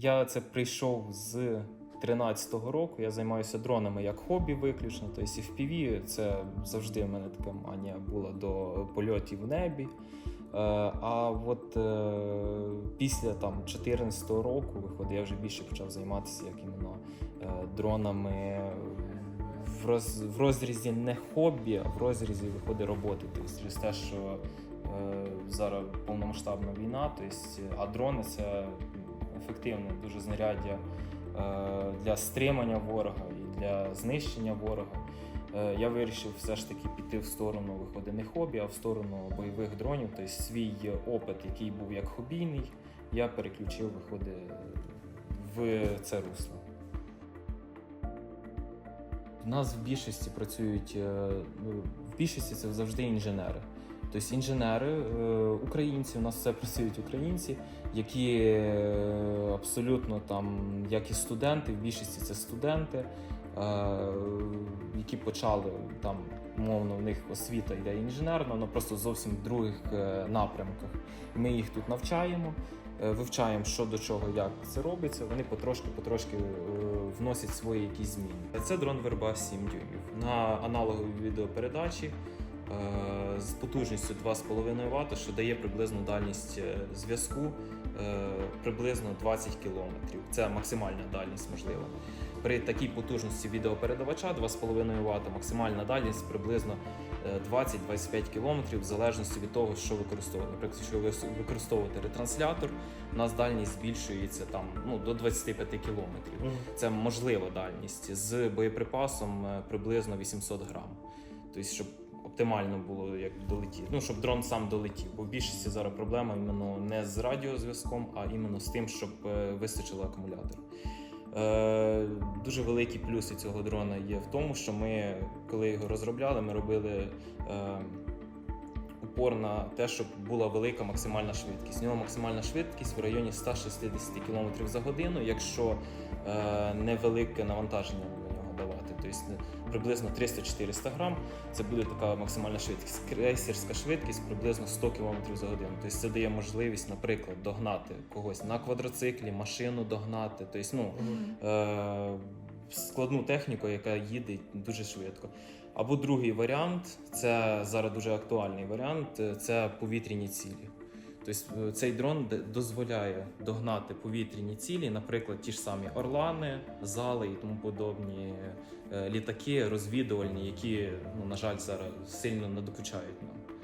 Я це прийшов з 13-го року. Я займаюся дронами як хобі виключно. Тобто FPV це завжди в мене така манія була до польотів в небі. Е, А от е, після там 14-го року, виходить, я вже більше почав займатися як іменно е, дронами в, роз, в розрізі не хобі, а в розрізі виходить роботи. Тобто через те, що е, зараз повномасштабна війна, тобто, а дрони це ефективне дуже знаряддя е, для стримання ворога і для знищення ворога. Е, Я вирішив все ж таки піти в сторону виходить не хобі, а в сторону бойових дронів. Тобто свій опит, який був як хобійний, я переключив виходить в це русло. У нас в більшості працюють е, ну, в більшості це завжди інженери. Тобто інженери, е, українці, у нас все працюють українці, які е, абсолютно там, як і студенти, в більшості це студенти, е, які почали там, умовно, в них освіта йде інженерна, але просто зовсім в других напрямках. Ми їх тут навчаємо, вивчаємо, що до чого, як це робиться. Вони потрошки-потрошки вносять свої якісь зміни. Це дрон верба 7 дюймів на аналоговій відеопередачі з потужністю 2,5 Вт, що дає приблизну дальність е, зв'язку е, приблизно 20 км. Це максимальна дальність можлива. При такій потужності відеопередавача 2,5 Вт максимальна дальність приблизно е, 20-25 км в залежності від того, що використовувати. Наприклад, якщо ви використовувати ретранслятор, у нас дальність збільшується там ну, до 25 км. Це можлива дальність з боєприпасом е, приблизно 800 грам. Тобто, щоб оптимально було як долетіти. Ну, щоб дрон сам долетів. Бо в більшості зараз проблема іменно не з радіозв'язком, а іменно з тим, щоб е, вистачило акумулятор. Е, дуже великі плюси цього дрона є в тому, що ми, коли його розробляли, ми робили. Е, Упор на те, щоб була велика максимальна швидкість. У нього максимальна швидкість в районі 160 км за годину, якщо е, невелике навантаження. Тобто приблизно 300-400 грам це буде така максимальна швидкість. Крейсерська швидкість приблизно 100 км за годину. Тобто це дає можливість, наприклад, догнати когось на квадроциклі, машину догнати. Тобто, ну, е, складну техніку, яка їде дуже швидко. Або другий варіант це зараз дуже актуальний варіант це повітряні цілі. Тобто е, цей дрон дозволяє догнати повітряні цілі, наприклад, ті ж самі орлани, зали і тому подобні е, літаки розвідувальні, які, ну, на жаль, зараз сильно надокучають нам.